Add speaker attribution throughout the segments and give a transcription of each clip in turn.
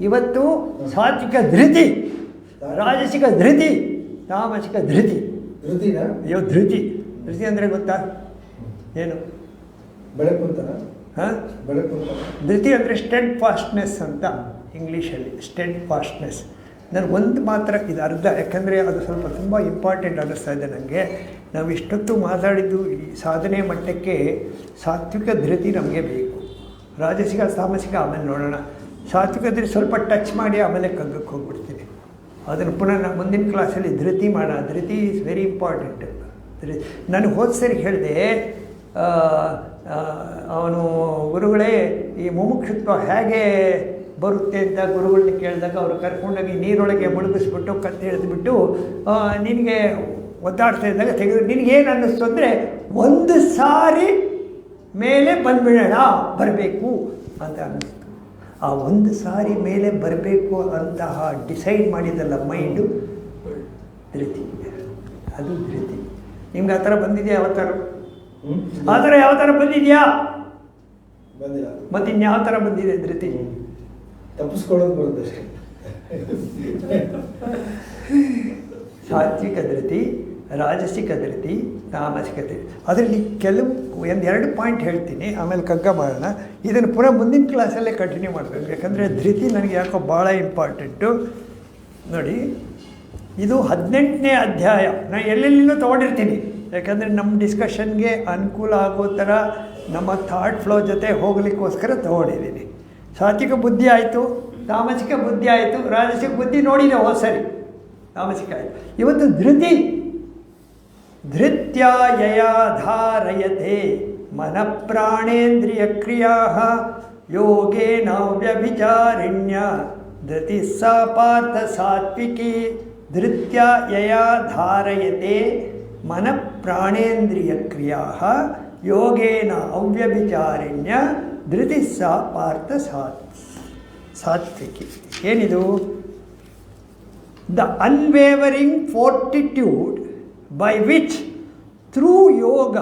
Speaker 1: ಇವತ್ತು ಸಾತ್ವಿಕ ಧೃತಿ ರಾಜಸಿಕ ಧೃತಿ ತಾಮಸಿಕ ಧೃತಿ.
Speaker 2: ಧೃತಿ
Speaker 1: ಅಯ್ಯೋ ಧೃತಿ. ಧೃತಿ ಅಂದರೆ ಗೊತ್ತಾ? ಏನು?
Speaker 2: ಬೆಳಕು ಅಂತಾರ
Speaker 1: ಹಾಂ? ಧೃತಿ ಅಂದರೆ ಸ್ಟೆಡ್ ಫಾಸ್ಟ್ನೆಸ್ ಅಂತ ಇಂಗ್ಲೀಷಲ್ಲಿ ಸ್ಟೆಡ್ ಫಾಸ್ಟ್ನೆಸ್ ನನಗೆ ಒಂದು ಮಾತ್ರ ಇದು ಅರ್ಧ ಯಾಕಂದರೆ ಅದು ಸ್ವಲ್ಪ ತುಂಬ ಇಂಪಾರ್ಟೆಂಟ್ ಅನ್ನಿಸ್ತಾ ಇದೆ ನನಗೆ ನಾವು ಇಷ್ಟೊತ್ತು ಮಾತಾಡಿದ್ದು ಈ ಸಾಧನೆ ಮಟ್ಟಕ್ಕೆ ಸಾತ್ವಿಕ ಧೃತಿ ನಮಗೆ ಬೇಕು. ರಾಜಸಿಕ ಸಾಮಸಿಕ ಆಮೇಲೆ ನೋಡೋಣ. ಸಾತ್ವಿಕ ಧೃತಿ ಸ್ವಲ್ಪ ಟಚ್ ಮಾಡಿ ಆಮೇಲೆ ಕಗ್ಗಕ್ಕೆ ಹೋಗ್ಬಿಡ್ತೀನಿ. ಅದನ್ನು ಪುನಃ ನಾನು ಮುಂದಿನ ಕ್ಲಾಸಲ್ಲಿ ಧೃತಿ ಮಾಡೋಣ Dhriti is very important Dhriti, ನಾನು ಹೋದ ಸರಿ ಹೇಳಿದೆ ಅವನು ಗುರುಗಳೇ, ಈ ಮುಮುಕ್ಷುತ್ವ ಹೇಗೆ ಬರುತ್ತೆ ಅಂತ ಗುರುಗಳನ್ನ ಕೇಳಿದಾಗ ಅವರು ಕರ್ಕೊಂಡೋಗಿ ನೀರೊಳಗೆ ಮುಳುಗಿಸ್ಬಿಟ್ಟು ಕತ್ತೆ ಹೇಳಿದ್ಬಿಟ್ಟು ನಿನಗೆ ಒದ್ದಾಡ್ತಾ ಇದ್ದಾಗ ತೆಗೆದು, ನಿನಗೇನು ಅನ್ನಿಸ್ತು ಅಂದರೆ ಒಂದು ಸಾರಿ ಮೇಲೆ ಬಂದ್ಬಿಡೋಣ, ಬರಬೇಕು ಅಂತ ಅನ್ನಿಸ್ತು. ಆ ಒಂದು ಸಾರಿ ಮೇಲೆ ಬರಬೇಕು ಅಂತಹ ಡಿಸೈಡ್ ಮಾಡಿದಲ್ಲ ಮೈಂಡು ಧೃತಿ ಅದು ಧೃತಿ ನಿಮ್ಗೆ ಆ ಥರ ಬಂದಿದೆಯಾ ಯಾವ ಥರ?
Speaker 2: ಹ್ಮ್?
Speaker 1: ಆ ಥರ ಯಾವ ಥರ ಬಂದಿದೆಯಾ?
Speaker 2: ಬಂದಿಲ್ಲ.
Speaker 1: ಮತ್ತು ಇನ್ಯಾವ ಥರ ಬಂದಿದೆ ಧೃತಿ?
Speaker 2: ತಪ್ಪಿಸ್ಕೊಳ್ಳೋದು ಬರುತ್ತೆ
Speaker 1: ಸಾತ್ವಿಕ ಧೃತಿ. ರಾಜಸಿಕ ಧೃತಿ ತಾಮಸಿಕ ಧೃತಿ. ಅದರಲ್ಲಿ ಕೆಲವು ಒಂದು ಎರಡು ಪಾಯಿಂಟ್ ಹೇಳ್ತೀನಿ, ಆಮೇಲೆ ಕಗ್ಗ ಮಾಡೋಣ. ಇದನ್ನು ಪುನಃ ಮುಂದಿನ ಕ್ಲಾಸಲ್ಲೇ ಕಂಟಿನ್ಯೂ ಮಾಡಬೇಕು. ಯಾಕಂದರೆ ಧೃತಿ ನನಗೆ ಯಾಕೋ ಭಾಳ ಇಂಪಾರ್ಟೆಂಟು ನೋಡಿ, ಇದು ಹದಿನೆಂಟನೇ ಅಧ್ಯಾಯ. ನಾನು ಎಲ್ಲೆಲ್ಲಿನೂ ತೊಗೊಂಡಿರ್ತೀನಿ. ಯಾಕಂದರೆ ನಮ್ಮ ಡಿಸ್ಕಷನ್ಗೆ ಅನುಕೂಲ ಆಗೋ ಥರ ನಮ್ಮ ಥಾಟ್ ಫ್ಲೋ ಜೊತೆ ಹೋಗಲಿಕ್ಕೋಸ್ಕರ ತೊಗೊಂಡಿದ್ದೀನಿ. ಸಾತ್ವಿಕ ಬುದ್ಧಿ ಆಯಿತು ತಾಮಸಿಕ ಬುದ್ಧಿ ಆಯಿತು, ರಾಜಸಿಕ ಬುದ್ಧಿ ನೋಡಿದೆ ಹೋದ ಸರಿ ತಾಮಸಿಕ ಆಯಿತು. ಇವತ್ತು ಧೃತಿ ಧೃತ್ಯಾಯಯ ಧಾರಯತೆ ಮನಃಪ್ರಾಣೇಂದ್ರಿಯ ಕ್ರಿಯಾ ಯೋಗೇನ ವ್ಯಭಿಚಾರಿಣ್ಯ ಧೃತಿ ಸ ಪಾರ್ಥ ಸಾತ್ವಿಕಿ ಧೃತ್ಯಾಯಯ ಧಾರಯತೆ ಮನಃಪ್ರಾಣೇಂದ್ರಿಯ ಕ್ರಿಯಾ ಯೋಗೇನ ಅವ್ಯಭಿಚಾರಿಣ್ಯ ಧೃತಿ ಸಾ ಪಾರ್ಥ ಸಾತ್ ಸಾತ್ವಿಕಿ ಏನಿದು? The unwavering fortitude by which through yoga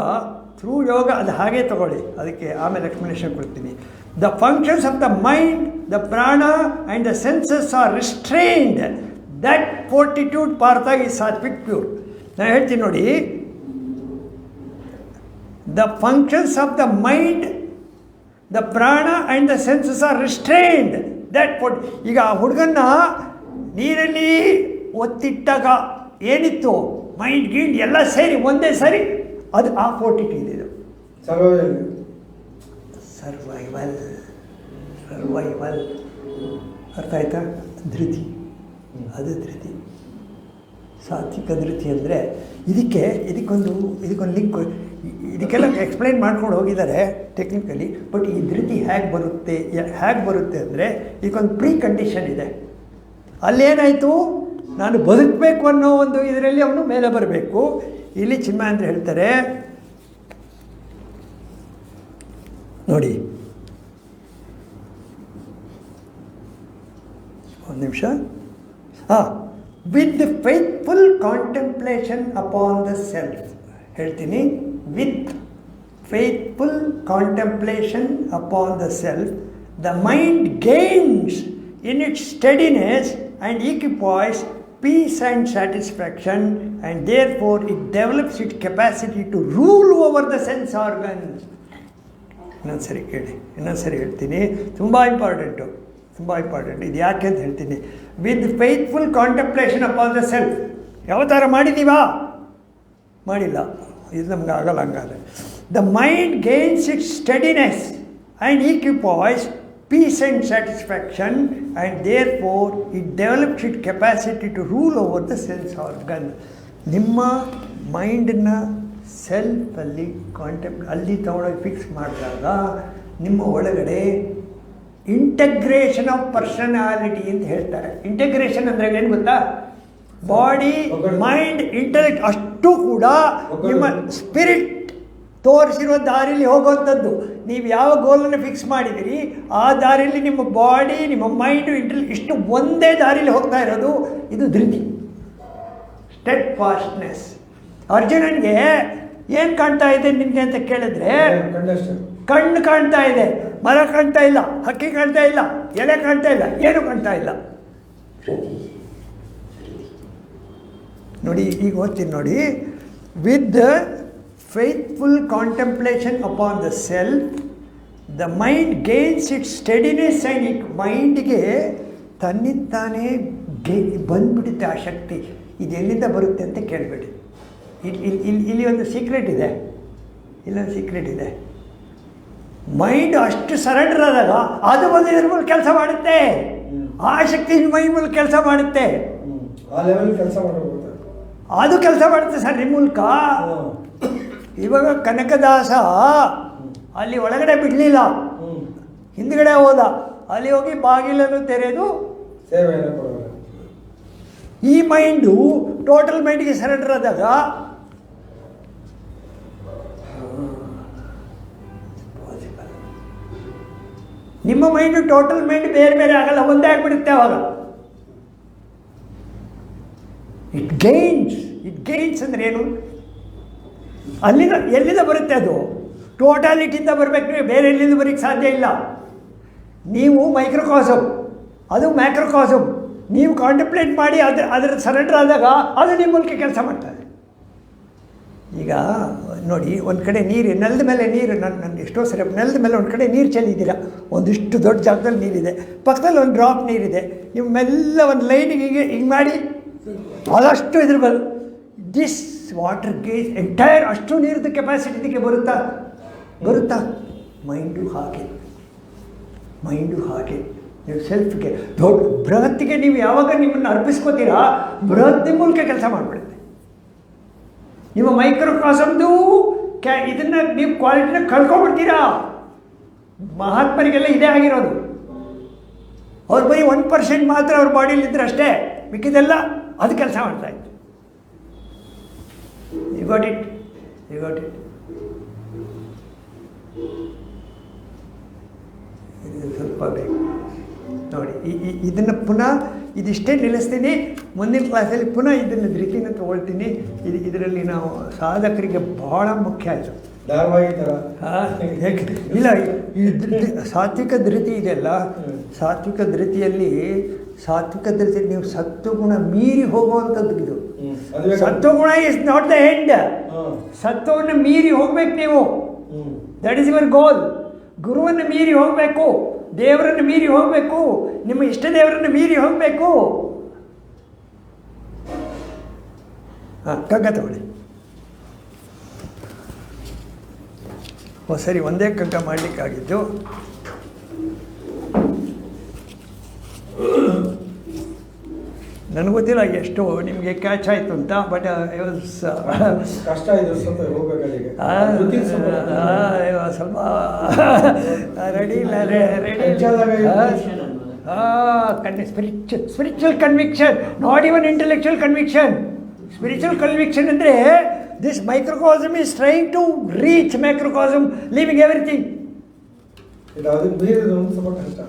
Speaker 1: through yoga ಅದು ಹಾಗೆ ತಗೊಳ್ಳಿ. ಅದಕ್ಕೆ ಆಮೇಲೆ ಎಕ್ಸ್ಪ್ಲನೇಷನ್ ಕೊಡ್ತೀನಿ. The functions of the mind the prana and the senses are restrained that fortitude Partha ಈ ಸಾತ್ವಿಕ್ ಪ್ಯೂರ್ ನಾನು ಹೇಳ್ತೀನಿ ನೋಡಿ. The functions of the mind the prana and the senses are restrained that fort ಈಗ ಆ ಹುಡುಗನ್ನ ನೀರಲ್ಲಿ ಒತ್ತಿಟ್ಟಾಗ ಏನಿತ್ತು? Mind ಗೀಂಡ್ ಎಲ್ಲ ಸೇರಿ ಒಂದೇ ಸರಿ ಅದು ಆ
Speaker 2: ಸರ್ವೈವಲ್.
Speaker 1: ಸರ್ವೈವಲ್ ಸರ್ವೈವಲ್ ಅರ್ಥ ಆಯ್ತಾ? ಧೃತಿ. ಅದು ಧೃತಿ. ಸಾತ್ವಿಕ ಧೃತಿ ಅಂದರೆ ಇದಕ್ಕೆ ಇದಕ್ಕೊಂದು ಇದಕ್ಕೊಂದು ಲಿಂಕ್ ಇದಕ್ಕೆಲ್ಲ ಎಕ್ಸ್ಪ್ಲೈನ್ ಮಾಡ್ಕೊಂಡು ಹೋಗಿದ್ದಾರೆ ಟೆಕ್ನಿಕಲಿ ಬಟ್ ಈ ಧೃತಿ ಹೇಗೆ ಬರುತ್ತೆ ಹೇಗೆ ಬರುತ್ತೆ ಅಂದರೆ ಇದಕ್ಕೊಂದು ಪ್ರೀ ಕಂಡೀಷನ್ ಇದೆ. ಅಲ್ಲೇನಾಯಿತು? ನಾನು ಬದುಕಬೇಕು ಅನ್ನೋ ಒಂದು ಇದರಲ್ಲಿ ಅವನು ಮೇಲೆ ಬರಬೇಕು. ಇಲ್ಲಿ ಚಿನ್ಮ ಅಂತ ಹೇಳ್ತಾರೆ. ನೋಡಿ. ಒಂದು ನಿಮಿಷ. ಹಾಂ with the faithful contemplation upon the self ಹೇಳ್ತೀನಿ. With faithful contemplation upon the self the mind gains in its steadiness and equipoise peace and satisfaction and therefore it develops it capacity to rule over the sense organs ಇನ್ನೊಂದು ಸರಿ ಕೇಳಿ, ಇನ್ನೊಂದು ಸರಿ ಹೇಳ್ತೀನಿ. ತುಂಬ important ತುಂಬ important ಇದು ಯಾಕೆ ಅಂತ ಹೇಳ್ತೀನಿ. With faithful contemplation upon the self ಯಾವ ಥರ ಮಾಡಿದ್ದೀವಾ? ಮಾಡಿಲ್ಲ. ಇದು ನಮ್ಗೆ ಆಗಲ್ಲ ಹಂಗಾದ್ರೆ. The mind gains it steadiness and equipoise peace and satisfaction and therefore it develops it capacity rule rule over the organ. ನಿಮ್ಮ ಮೈಂಡನ್ನ ಸೆಲ್ಫಲ್ಲಿ ಕಾಂಟೆಂಪ್ ಅಲ್ಲಿ ತಗೊಂಡೋಗಿ ಫಿಕ್ಸ್ ಮಾಡಿದಾಗ ನಿಮ್ಮ ಒಳಗಡೆ ಇಂಟಗ್ರೇಷನ್ ಆಫ್ ಪರ್ಸನಾಲಿಟಿ ಅಂತ ಹೇಳ್ತಾರೆ ಇಂಟಗ್ರೇಷನ್ ಅಂದರೆ ಏನು ಗೊತ್ತಾ ಬಾಡಿ. ಮೈಂಡ್ ಇಂಟೆಲೆಕ್ಟ್ ಅಷ್ಟು ಕೂಡ ನಿಮ್ಮ ಸ್ಪಿರಿಟ್ ತೋರಿಸಿರೋ ದಾರಿಲಿ ಹೋಗುವಂಥದ್ದು ನೀವು ಯಾವ ಗೋಲನ್ನು ಫಿಕ್ಸ್ ಮಾಡಿದಿರಿ ಆ ದಾರಿಯಲ್ಲಿ ನಿಮ್ಮ ಬಾಡಿ ನಿಮ್ಮ ಮೈಂಡು ಇಂಟ್ರಲ್ ಇಷ್ಟು ಒಂದೇ ದಾರಿಯಲ್ಲಿ ಹೋಗ್ತಾ ಇರೋದು ಇದು ಧೃತಿ. ಸ್ಟೆಟ್ ಫಾಸ್ಟ್ನೆಸ್ ಅರ್ಜುನನಿಗೆ ಏನು ಕಾಣ್ತಾ ಇದೆ ನಿಮಗೆ ಅಂತ ಕೇಳಿದ್ರೆ ಕಣ್ಣು ಕಾಣ್ತಾ ಇದೆ ಮರ ಕಾಣ್ತಾ ಇಲ್ಲ ಹಕ್ಕಿ ಕಾಣ್ತಾ ಇಲ್ಲ ಎಲೆ ಕಾಣ್ತಾ ಇಲ್ಲ ಏನು ಕಾಣ್ತಾ ಇಲ್ಲ? ನೋಡಿ ಈಗ ಓದ್ತೀನಿ ನೋಡಿ. With faithful contemplation upon the self the mind gains it steadiness and it ಮೈಂಡ್ಗೆ ತನ್ನಿಂತಾನೇ ಗೆ ಬಂದ್ಬಿಡುತ್ತೆ ಆ ಶಕ್ತಿ. ಇದು ಎಲ್ಲಿಂದ ಬರುತ್ತೆ ಅಂತ ಕೇಳಬೇಡಿ. ಇಲ್ಲಿ ಇಲ್ಲಿ ಇಲ್ಲಿ ಒಂದು ಸೀಕ್ರೆಟ್ ಇದೆ. ಇಲ್ಲೊಂದು ಸೀಕ್ರೆಟ್ ಇದೆ. ಮೈಂಡ್ ಅಷ್ಟು ಸರೆಂಡರ್ ಆದಾಗ ಅದು ಒಂದು ಇದ್ರ ಮೂಲಕ ಕೆಲಸ ಮಾಡುತ್ತೆ. ಆ ಶಕ್ತಿ ಮೈಂಡ್ ಮೂಲಕ ಕೆಲಸ ಮಾಡುತ್ತೆ.
Speaker 2: ಆ ಲೆವೆಲ್ ಕೆಲಸ ಮಾಡಬೇಕು
Speaker 1: ಅದು ಕೆಲಸ ಮಾಡುತ್ತೆ ಸರ್ ನಿಮ್ಮ ಮೂಲಕ. ಇವಾಗ ಕನಕದಾಸ ಅಲ್ಲಿ ಒಳಗಡೆ ಬಿಡಲಿಲ್ಲ. ಹಿಂದ್ಗಡೆ ಹೋದ. ಅಲ್ಲಿ ಹೋಗಿ ಬಾಗಿಲನ್ನು ತೆರೆದು ಈ ಮೈಂಡು ಟೋಟಲ್ ಮೈಂಡ್ಗೆ ಸರೆಂಡರ್ ಆದಾಗ ನಿಮ್ಮ ಮೈಂಡು ಟೋಟಲ್ ಮೈಂಡ್ ಬೇರೆ ಬೇರೆ ಆಗಲ್ಲ ಒಂದೇ ಆಗಿಬಿಡುತ್ತೆ ಅವಾಗ. ಇಟ್ ಗೈನ್ಸ್ ಇಟ್ ಗೈನ್ಸ್ ಅಂದ್ರೆ ಏನು? ಅಲ್ಲಿಂದ ಎಲ್ಲಿಂದ ಬರುತ್ತೆ ಅದು? ಟೋಟಾಲಿಟಿಯಿಂದ ಬರಬೇಕು ಬೇರೆ ಎಲ್ಲಿಂದ ಬರೋಕ್ಕೆ ಸಾಧ್ಯ ಇಲ್ಲ. ನೀವು ಮೈಕ್ರೋಕಾಸಮ್ ಅದು ಮ್ಯಾಕ್ರೋಕಾಸಮ್ ನೀವು ಕಾಂಟೆಂಪ್ಲೇಟ್ ಮಾಡಿ ಅದ್ರ, ಅದರ ಸರೆಂಡರ್ ಆದಾಗ ಅದು ನಿಮ್ಮ ಮೂಲಕ ಕೆಲಸ ಮಾಡ್ತದೆ. ಈಗ ನೋಡಿ, ಒಂದು ಕಡೆ ನೀರು, ನೆಲದ ಮೇಲೆ ನೀರು ನನ್ನ ನನ್ನ ಎಷ್ಟೋ ಸರಿ ನೆಲದ ಮೇಲೆ ಒಂದು ಕಡೆ ನೀರು ಚೆಲ್ಲಿದ್ದೀರಾ? ಒಂದಿಷ್ಟು ದೊಡ್ಡ ಜಾಗದಲ್ಲಿ ನೀರಿದೆ. ಪಕ್ಕದಲ್ಲಿ ಒಂದು ಡ್ರಾಪ್ ನೀರಿದೆ. ನಿಮ್ಮೆಲ್ಲ ಮೆಲ್ಲ ಒಂದು ಲೈನಿಗೆ ಹೀಗೆ ಹಿಂಗೆ ಮಾಡಿ ಆದಷ್ಟು ಇದ್ರ ಬಲ್ ದಿಸ್ ವಾಟರ್ ಕೇಸ್ ಎಂಟೈರ್ ಅಷ್ಟು ನೀರಿದ್ದು ಕೆಪಾಸಿಟಿಗೆ ಬರುತ್ತಾ? ಬರುತ್ತಾ? ಮೈಂಡು ಹಾಗೆ. ಮೈಂಡು ಹಾಗೆ. ನೀವು ಸೆಲ್ಫ್ಗೆ ದೊಡ್ಡ ಬೃಹತ್ತಿಗೆ ನೀವು ಯಾವಾಗ ನಿಮ್ಮನ್ನು ಅರ್ಪಿಸ್ಕೋತೀರಾ? ಬೃಹತ್ ನಿಮ್ಮ ಮೂಲಕ ಕೆಲಸ ಮಾಡಿಬಿಡುತ್ತೆ. ನಿಮ್ಮ ಮೈಕ್ರೋಕ್ರಾಸಮ್ದು ಕ್ಯಾ ಇದನ್ನು ನೀವು ಕ್ವಾಲಿಟಿನ ಕಳ್ಕೊಂಡ್ಬಿಡ್ತೀರಾ? ಮಹಾತ್ಮರಿಗೆಲ್ಲ ಇದೇ ಆಗಿರೋದು. ಅವ್ರು ಬರೀ ಒನ್ ಪರ್ಸೆಂಟ್ ಮಾತ್ರ ಅವ್ರ ಬಾಡಿಲಿದ್ರೆ ಅಷ್ಟೇ, ಮಿಕ್ಕಿದೆಲ್ಲ ಅದು ಕೆಲಸ ಮಾಡ್ತಾ ಇತ್ತು got it? You got it? ಇದು ಸ್ವಲ್ಪ ಬೇಕು ನೋಡಿ ಇದನ್ನು ಪುನಃ ಇದಿಷ್ಟೇ ನಿಲ್ಲಿಸ್ತೀನಿ. ಮುಂದಿನ ಕ್ಲಾಸಲ್ಲಿ ಪುನಃ ಇದನ್ನು ಧೃತಿನ ತಗೊಳ್ತೀನಿ. ಇದು ಇದರಲ್ಲಿ ನಾವು ಸಾಧಕರಿಗೆ ಬಹಳ ಮುಖ್ಯ ಆಯಿತು ಇಲ್ಲ ಸಾತ್ವಿಕ ಧೃತಿ ಇದೆಯಲ್ಲ ಸಾತ್ವಿಕ ಧೃತಿಯಲ್ಲಿ ಸಾತ್ವಿಕ ಧೃತಿ ನೀವು ಸತ್ವಗುಣ ಮೀರಿ ಹೋಗುವಂಥದ್ದು ಇದು. ಸತ್ವಗುಣ ಇಸ್ ನಾಟ್ ದ ಎಂಡ್ ಸತ್ವವನ್ನು ಮೀರಿ ಹೋಗ್ಬೇಕು ನೀವು. ದಟ್ ಇಸ್ ಯುವರ್ ಗೋಲ್ ಗುರುವನ್ನು ಮೀರಿ ಹೋಗಬೇಕು. ದೇವರನ್ನು ಮೀರಿ ಹೋಗಬೇಕು. ನಿಮ್ಮ ಇಷ್ಟ ದೇವರನ್ನು ಮೀರಿ ಹೋಗಬೇಕು. ಹಾಂ ಕಗ್ಗ ತಗೊಳ್ಳಿ. ಓ ಸರಿ ಒಂದೇ ಕಗ್ಗ ಮಾಡಲಿಕ್ಕಾಗಿದ್ದು. ನನಗೆ ಗೊತ್ತಿಲ್ಲ ಎಷ್ಟು ನಿಮಗೆ ಕ್ಯಾಚ್ ಆಯಿತು ಅಂತ ಬಟ್
Speaker 2: ಕಷ್ಟ ಇದೆ ಸ್ವಲ್ಪ
Speaker 1: ರೆಡಿ ಇಲ್ಲ ready ಕನ್ನಿ spiritual conviction not even intellectual conviction spiritual conviction ಅಂದರೆ this microcosm is trying to reach microcosm living everything
Speaker 2: ಇದು ಅದು ಸ್ವಲ್ಪ ಕಷ್ಟ.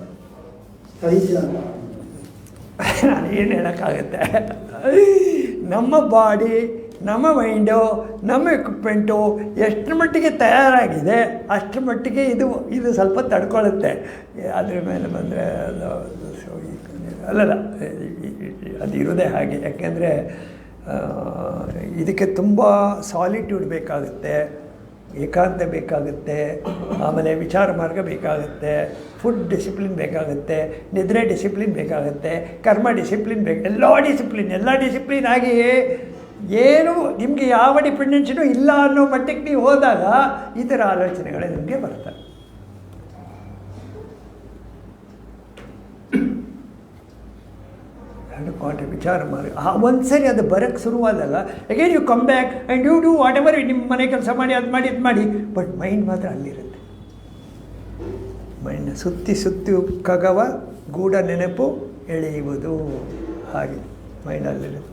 Speaker 1: ನಾನು ಏನು ಹೇಳೋಕ್ಕಾಗುತ್ತೆ? ನಮ್ಮ ಬಾಡಿ, ನಮ್ಮ ಮೈಂಡು ನಮ್ಮ ಎಕ್ವಿಪ್ಮೆಂಟು ಎಷ್ಟರ ಮಟ್ಟಿಗೆ ತಯಾರಾಗಿದೆ, ಅಷ್ಟರ ಮಟ್ಟಿಗೆ ಇದು ಇದು ಸ್ವಲ್ಪ ತಡ್ಕೊಳ್ಳುತ್ತೆ ಅದ್ರ ಮೇಲೆ ಬಂದರೆ ಅದು ಅಲ್ಲಲ್ಲ ಅದು ಇರೋದೇ ಹಾಗೆ. ಯಾಕೆಂದರೆ ಇದಕ್ಕೆ ತುಂಬ ಸಾಲಿಟ್ಯೂಡ್ ಬೇಕಾಗುತ್ತೆ. ಏಕಾಂತ ಬೇಕಾಗುತ್ತೆ, ಆಮೇಲೆ ವಿಚಾರ ಮಾರ್ಗ ಬೇಕಾಗುತ್ತೆ ಫುಡ್ ಡಿಸಿಪ್ಲಿನ್ ಬೇಕಾಗುತ್ತೆ, ನಿದ್ರೆ ಡಿಸಿಪ್ಲಿನ್ ಬೇಕಾಗುತ್ತೆ, ಕರ್ಮ ಡಿಸಿಪ್ಲಿನ್ ಬೇಕು, ಎಲ್ಲ ಡಿಸಿಪ್ಲಿನ್ ಎಲ್ಲ ಡಿಸಿಪ್ಲಿನ್ ಆಗಿ ಏನು ನಿಮಗೆ ಯಾವ ಡಿಪೆಂಡೆನ್ಸಿನೂ ಇಲ್ಲ ಅನ್ನೋ ಮಟ್ಟಕ್ಕೆ ನೀವು ಹೋದಾಗ ಈ ಥರ ಆಲೋಚನೆಗಳೇ ನಿಮಗೆ ಬರ್ತವೆ ಎರಡು ಕ್ವಾಂಟೆ ವಿಚಾರ ಮಾಡಿ. ಆ ಒಂದು ಸರಿ ಅದು ಬರೋಕ್ಕೆ ಶುರುವಾದಲ್ಲ again you come back and you do whatever ನಿಮ್ಮ ಮನೆ ಕೆಲಸ ಮಾಡಿ, ಅದು ಮಾಡಿ, ಇದು ಮಾಡಿ. ಬಟ್ ಮೈಂಡ್ ಮಾತ್ರ ಅಲ್ಲಿರುತ್ತೆ. ಮೈಂಡ್ ಸುತ್ತಿ ಸುತ್ತಿ ಕಗವ, ಗೂಢ ನೆನಪು ಎಳೆಯುವುದು. ಹಾಗೆ ಮೈಂಡ್ ಅಲ್ಲಿರುತ್ತೆ.